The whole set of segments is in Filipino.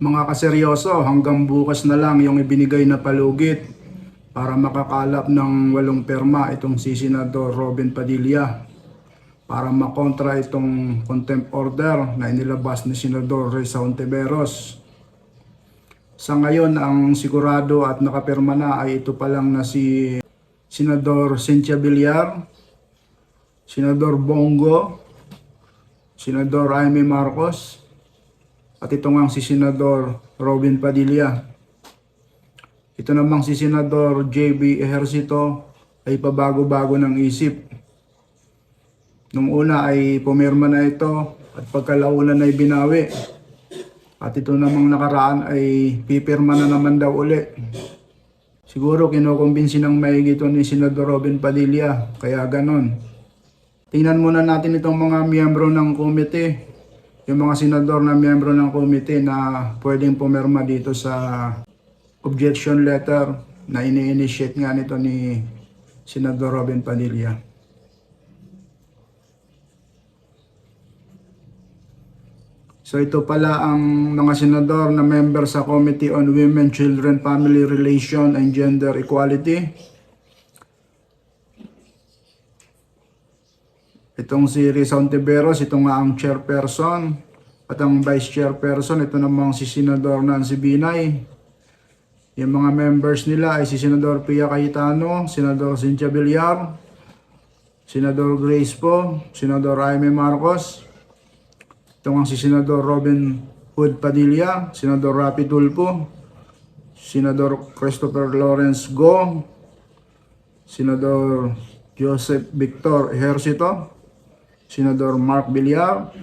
Mga kaseryoso, hanggang bukas na lang yung ibinigay na palugit para makakalap ng walong perma itong si Senador Robin Padilla para makontra itong contempt order na inilabas ni Senador Reza Ontiveros. Sa ngayon, ang sigurado at nakapirma na ay ito pa lang na si Senador Cynthia Villar, Senador Bongo, Senador Jaime Marcos, at ito nga si Senador Robin Padilla. Ito namang si Senador JB Ejercito ay pabago-bago ng isip. Nung una ay pumirma na ito at pagkalaunan ay binawi. At ito namang nakaraan ay pipirma na naman daw uli. Siguro kinukumbinsi ng maigi ito ni Senador Robin Padilla, kaya ganon. Tingnan muna natin itong mga miyembro ng komite, yung mga senador na miyembro ng komite na pwedeng pumirma dito sa objection letter na ini-initiate nga nito ni Senador Robin Padilla. So ito pala ang mga senador na member sa Committee on Women, Children, Family Relation and Gender Equality. Itong si Risa Ontiveros, ito nga ang chairperson. At ang vice chairperson, ito namang si Senador Nancy Binay. Yung mga members nila ay si Senador Pia Cayetano, Senador Cynthia Villar, Senador Grace Po, Senador Jaime Marcos, ito nga si Senador Robin Hood Padilla, Senador Rapi Tulfo, Senador Christopher Lawrence Go, Senador Joseph Victor Ejercito, Senador Mark Villar,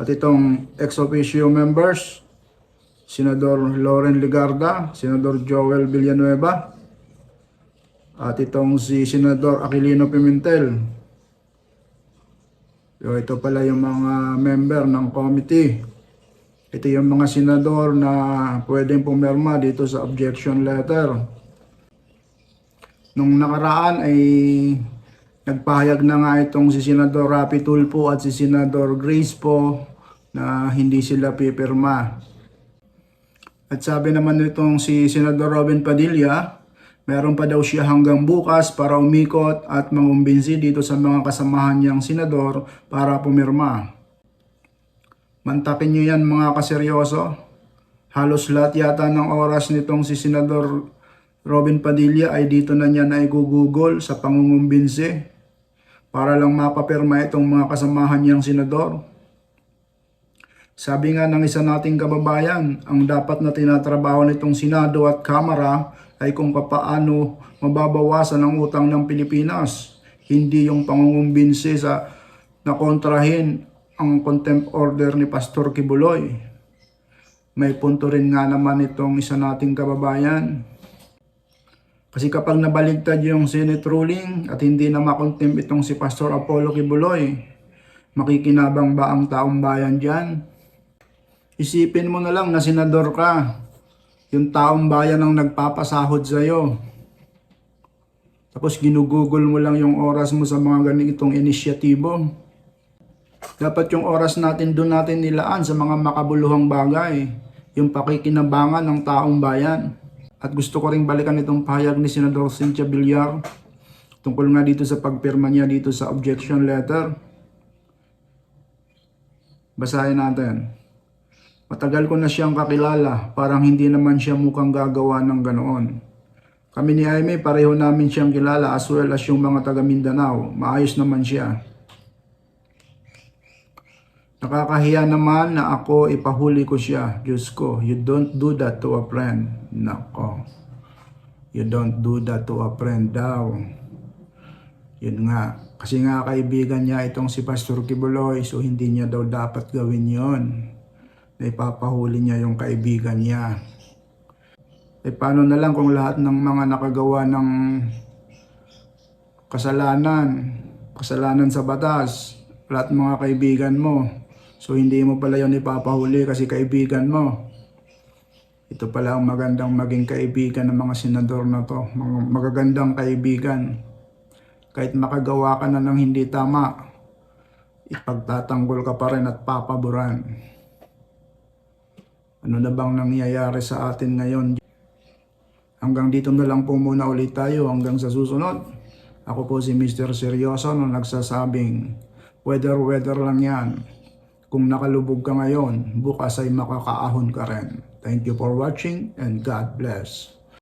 at itong ex-officio members, Senador Loren Ligarda, Senador Joel Villanueva, at itong si Senador Aquilino Pimentel. So, ito pala yung mga member ng committee. Ito yung mga senador na pwedeng pumirma dito sa objection letter. Nung nakaraan ay nagpahayag na nga itong si Senador Rapi Tulfo at si Senador Grace po na hindi sila pipirma. At sabi naman nitong si Senador Robin Padilla, meron pa daw siya hanggang bukas para umikot at mangumbinsi dito sa mga kasamahan niyang senador para pumirma. Mantakin niyo yan mga kaseryoso. Halos lahat yata ng oras nitong si Senador Robin Padilla ay dito na niya na igugugol sa pangungumbinsi para lang mapapirma itong mga kasamahan niyang senador. Sabi nga ng isa nating kababayan, ang dapat na tinatrabaho nitong Senado at Kamara ay kung papaano mababawasan ang utang ng Pilipinas. Hindi yung pangungumbinsi sa nakontrahin ang contempt order ni Pastor Kibuloy. May punto rin nga naman itong isa nating kababayan. Kasi kapag nabaligtad yung Senate ruling at hindi na makontempt itong si Pastor Apollo Kibuloy, makikinabang ba ang taong bayan dyan? Isipin mo na lang na senador ka. Yung taong bayan ang nagpapasahod sa'yo. Tapos ginugugol mo lang yung oras mo sa mga ganitong inisyatibo. Dapat yung oras natin doon natin nilaan sa mga makabuluhang bagay. Yung pakikinabangan ng taong bayan. At gusto ko ring balikan itong pahayag ni Senador Cynthia Villar tungkol nga dito sa pagpirma niya dito sa objection letter. Basahin natin. Matagal ko na siyang kakilala, parang hindi naman siya mukhang gagawa ng ganoon. Kami ni Jaime, pareho namin siyang kilala as well as yung mga taga Mindanao. Maayos naman siya. Nakakahiya naman na ako ipahuli ko siya. Diyos ko, you don't do that to a friend. Nako. You don't do that to a friend daw. Yun nga. Kasi nga kaibigan niya itong si Pastor Kibuloy, so hindi niya daw dapat gawin yon na ipapahuli niya yung kaibigan niya. E paano na lang kung lahat ng mga nakagawa ng kasalanan, kasalanan sa batas, lahat mga kaibigan mo, so hindi mo pala yun ipapahuli kasi kaibigan mo. Ito pala ang magandang maging kaibigan ng mga senador na to, magagandang kaibigan. Kahit makagawa ka na ng hindi tama, ipagtatanggol ka pa rin at papaboran. Ano na bang nangyayari sa atin ngayon? Hanggang dito na lang po muna ulit tayo hanggang sa susunod. Ako po si Mr. Seryoso na nagsasabing weather-weather lang yan. Kung nakalubog ka ngayon, bukas ay makakaahon ka rin. Thank you for watching and God bless.